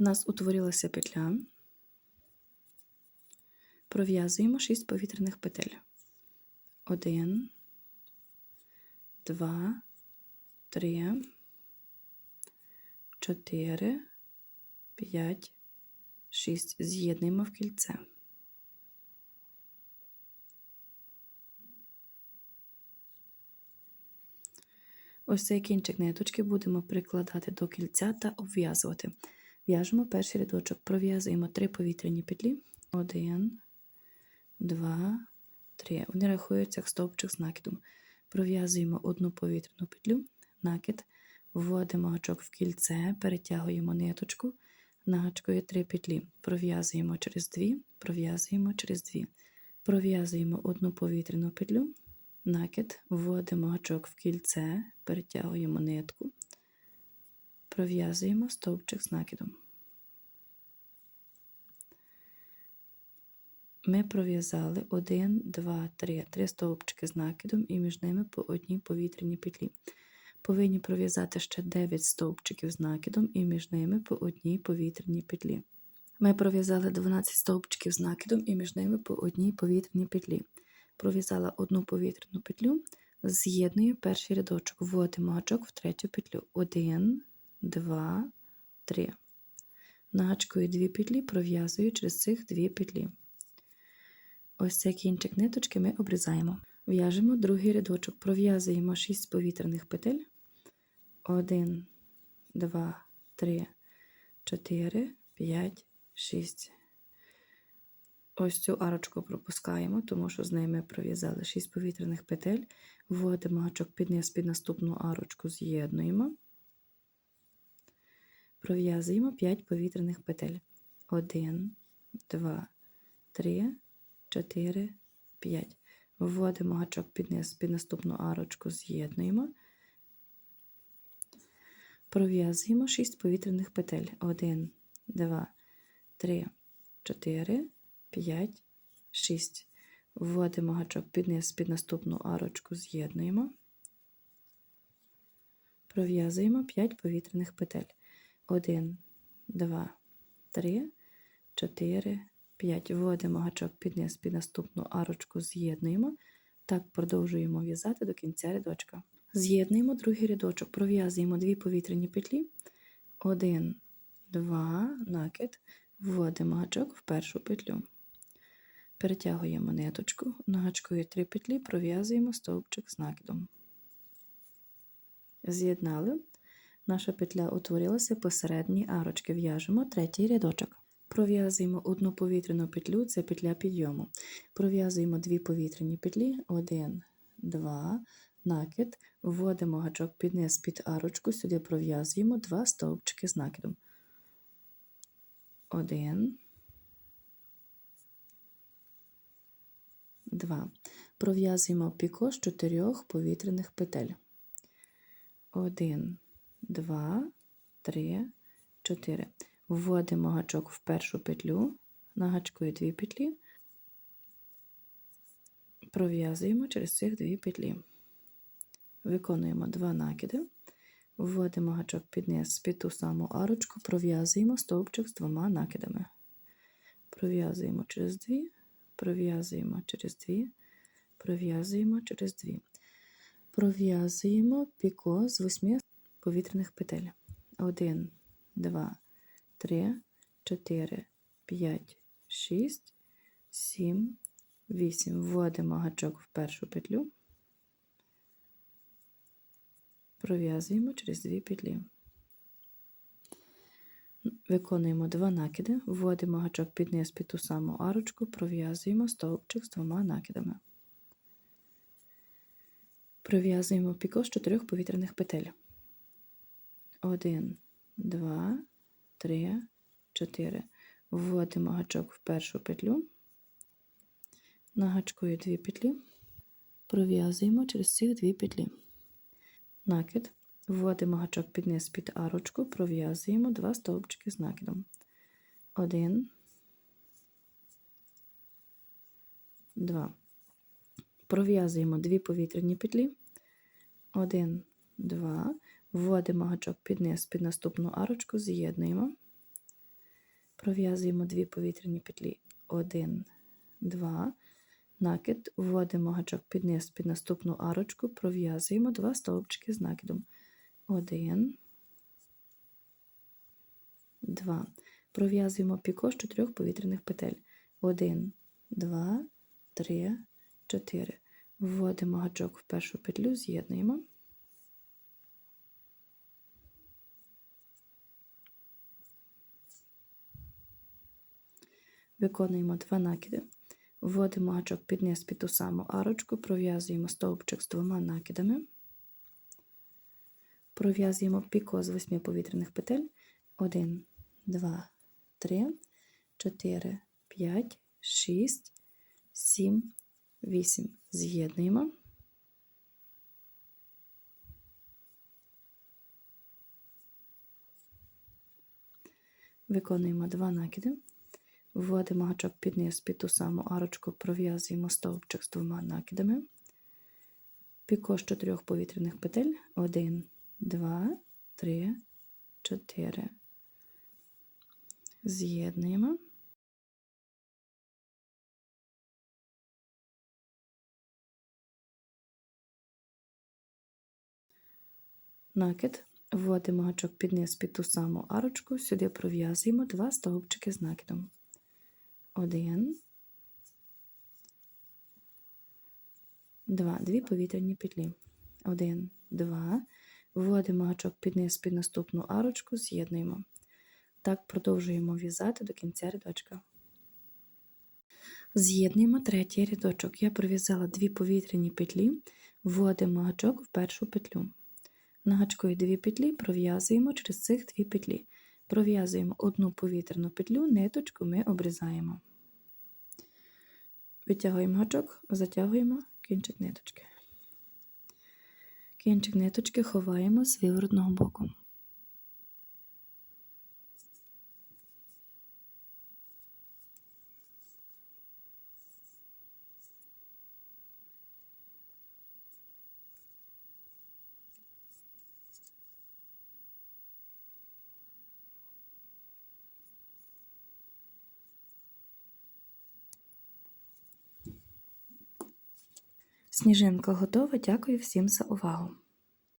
У нас утворилася петля. Пров'язуємо 6 повітряних петель. 1, 2, 3, 4, 5, 6. З'єднуємо в кільце. Ось цей кінчик ниточки будемо прикладати до кільця та обв'язувати. В'яжемо перший рядочок, пров'язуємо 3 повітряні петлі. 1, 2, 3. Вони рахуються як стовпчик з накидом. Пров'язуємо одну повітряну петлю, накид, вводимо гачок в кільце, перетягуємо ниточку, нагачкою 3 петлі. Пров'язуємо через 2, пров'язуємо через 2. Пров'язуємо одну повітряну петлю, накид, вводимо гачок в кільце, перетягуємо нитку, пров'язуємо стовпчик з накидом. Ми пров'язали 1, 2, 3, 3 стовпчики з накидом і між ними по одній повітряній петлі. Повинні пров'язати ще 9 стовпчиків з накидом і між ними по одній повітряній петлі. Ми пров'язали 12 стовпчиків з накидом і між ними по одній повітряній петлі. Пров'язала одну повітряну петлю, з'єдную перший рядочок, вводимо гачок в третю петлю. 1, 2, 3. Нагачкою 2 петлі пров'язую через цих 2 петлі. Ось цей кінчик ниточки ми обрізаємо. В'яжемо другий рядочок, пров'язуємо 6 повітряних петель. 1, 2, 3, 4, 5, 6. Ось цю арочку пропускаємо, тому що з нею ми пров'язали 6 повітряних петель, вводимо гачок під низ під наступну арочку, з'єднуємо, пров'язуємо 5 повітряних петель. 1, 2, 3, 4, 5. Вводимо гачок під низ під наступну арочку, з'єднуємо, пров'язуємо 6 повітряних петель. 1, 2, 3, 4, 5, 6. Вводимо гачок під низ під наступну арочку, з'єднуємо, пров'язуємо 5 повітряних петель. 1, 2, 3, 4, 5. Вводимо гачок під низ під наступну арочку, з'єднуємо. Так продовжуємо в'язати до кінця рядочка. З'єднуємо другий рядочок, пров'язуємо 2 повітряні петлі. 1, 2, накид, вводимо гачок в першу петлю. Перетягуємо ниточку, нагачкою 3 петлі, пров'язуємо стовпчик з накидом. З'єднали. Наша петля утворилася посередній арочки. В'яжемо третій рядочок. Пров'язуємо одну повітряну петлю, це петля підйому. Пров'язуємо дві повітряні петлі, 1, 2, накид, вводимо гачок під низ під арочку, сюди пров'язуємо два стовпчики з накидом. 1, 2. Пров'язуємо піко з чотирьох повітряних петель. 1, 2, 3, 4. Вводимо гачок в першу петлю, нагачкою дві петлі, пров'язуємо через цих дві петлі. Виконуємо два накиди, вводимо гачок під низ під ту саму арочку, пров'язуємо стовпчик з двома накидами. Пров'язуємо через дві, пров'язуємо через дві, пров'язуємо через дві. Пров'язуємо піко з восьми повітряних петель. Один, два. 3, 4, 5, 6, 7, 8. Вводимо гачок в першу петлю, пров'язуємо через дві петлі. Виконуємо два накиди, вводимо гачок під низ під ту саму арочку, пров'язуємо стовпчик з двома накидами. Пров'язуємо піко з чотирьох повітряних петель. 1, 2, 3, 4. Вводимо гачок в першу петлю, нагачкою дві петлі, пров'язуємо через ці дві петлі. Накид, вводимо гачок під низ під арочку, пров'язуємо два стовпчики з накидом. Один, два. Пров'язуємо дві повітряні петлі. Один, два. Вводимо гачок під низ під наступну арочку, з'єднуємо, Пров'язуємо дві повітряні петлі. 1, 2. Накид. Вводимо гачок під низ під наступну арочку, пров'язуємо два стовпчики з накидом. 1, 2. Пров'язуємо піко з чотирьох повітряних петель. 1, 2, 3, 4. Вводимо гачок в першу петлю, з'єднуємо. Виконуємо два накиди. Вводимо гачок під низ під ту саму арочку, пров'язуємо стовпчик з двома накидами. Пров'язуємо піко з восьми повітряних петель. 1, 2, 3, 4, 5, 6, 7, 8. З'єднуємо. Виконуємо два накиди. Вводимо гачок під низ під ту саму арочку, пров'язуємо стовпчик з двома накидами. Піко з чотирьох повітряних петель. 1, 2, 3, 4. З'єднуємо. Накид. Вводимо гачок під низ під ту саму арочку, сюди пров'язуємо два стовпчики з накидом. Один, два, дві повітряні петлі. Один, два. Вводимо гачок під низ під наступну арочку, з'єднуємо. Так продовжуємо в'язати до кінця рядочка. З'єднуємо третій рядочок. Я пров'язала дві повітряні петлі, вводимо гачок в першу петлю. На гачкові дві петлі пров'язуємо через цих дві петлі. Пров'язуємо одну повітряну петлю, ниточку ми обрізаємо. Витягуємо гачок, затягуємо кінчик ниточки. Кінчик ниточки ховаємо з виворотного боку. Сніжинка готова. Дякую всім за увагу!